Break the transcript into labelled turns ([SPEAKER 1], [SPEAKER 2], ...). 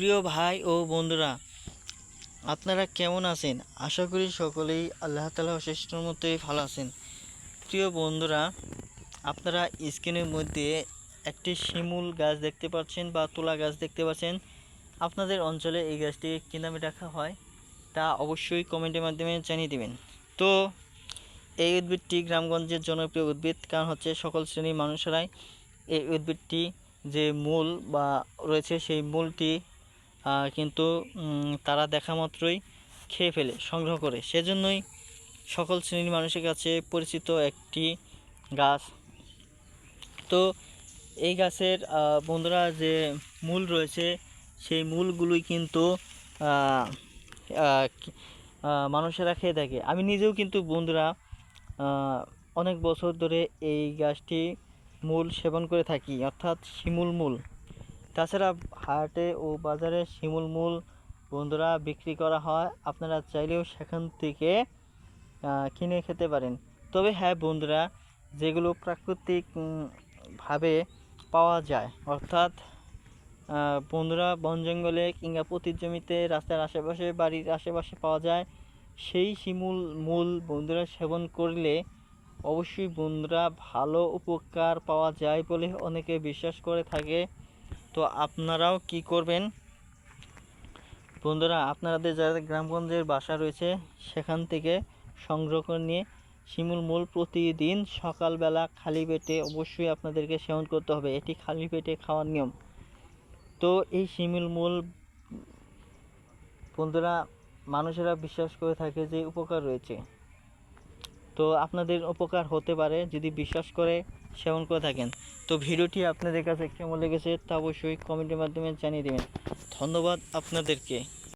[SPEAKER 1] প্রিয় ভাই ও বন্ধুরা, আপনারা কেমন আছেন? আশা করি সকলেই আল্লাহ তালা অশেষের মতোই ভালো আছেন। প্রিয় বন্ধুরা, আপনারা স্ক্রিনের মধ্যে একটি শিমুল গাছ দেখতে পাচ্ছেন বা তুলা গাছ দেখতে পাচ্ছেন। আপনাদের অঞ্চলে এই গাছটি কী নামে রাখা হয় তা অবশ্যই কমেন্টের মাধ্যমে জানিয়ে দেবেন। তো, এই উদ্ভিদটি গ্রামগঞ্জের জনপ্রিয় উদ্ভিদ, কারণ হচ্ছে সকল শ্রেণির মানুষেরাই এই উদ্ভিদটি যে মূল বা রয়েছে সেই মূলটি কিন্তু তারা দেখা মাত্রই খেয়ে ফেলে, সংগ্রহ করে। সেজন্যই সকল শ্রেণির মানুষের কাছে পরিচিত একটি গাছ। তো, এই গাছের বন্ধুরা, যে মূল রয়েছে, সেই মূলগুলোই কিন্তু মানুষেরা খেয়ে থাকে। আমি নিজেও কিন্তু, বন্ধুরা অনেক বছর ধরে এই গাছটি মূল সেবন করে থাকি, অর্থাৎ শিমুল মূল। তাছাড়া হাটে ও বাজারে শিমুল মূল বন্ধুরা বিক্রি করা হয়। আপনারা চাইলেও সেখান থেকে কিনে খেতে পারেন। তবে হ্যাঁ বন্ধুরা যেগুলো প্রাকৃতিক উম, ভাবে পাওয়া যায় অর্থাৎ বন্ধুরা বন জঙ্গলে কিংবা পতির জমিতে রাস্তার আশেপাশে বাড়ির আশেপাশে পাওয়া যায় সেই শিমুল মূল বন্ধুরা সেবন করলে অবশ্যই বন্ধুরা ভালো উপকার পাওয়া যায় বলে অনেকে বিশ্বাস করে থাকে। তো আপনারাও কি করবেন? বন্ধুরা, আপনাদের যাদের গ্রামগঞ্জের বাসা রয়েছে, সেখান থেকে সংগ্রহ করে নিয়ে শিমুল মূল প্রতিদিন সকালবেলা খালি পেটে অবশ্যই আপনাদেরকে সেবন করতে হবে। এটি খালি পেটে খাওয়ার নিয়ম। তো এই শিমুল মূল, বন্ধুরা, মানুষেরা বিশ্বাস করে থাকে যে উপকার রয়েছে। তো আপনাদের উপকার হতে পারে যদি বিশ্বাস করে সেবন করে থাকেন। তো ভিডিওটি আপনাদের কাছে কেমন লেগেছে তা অবশ্যই কমেন্টের মাধ্যমে জানিয়ে দেবেন। ধন্যবাদ আপনাদেরকে।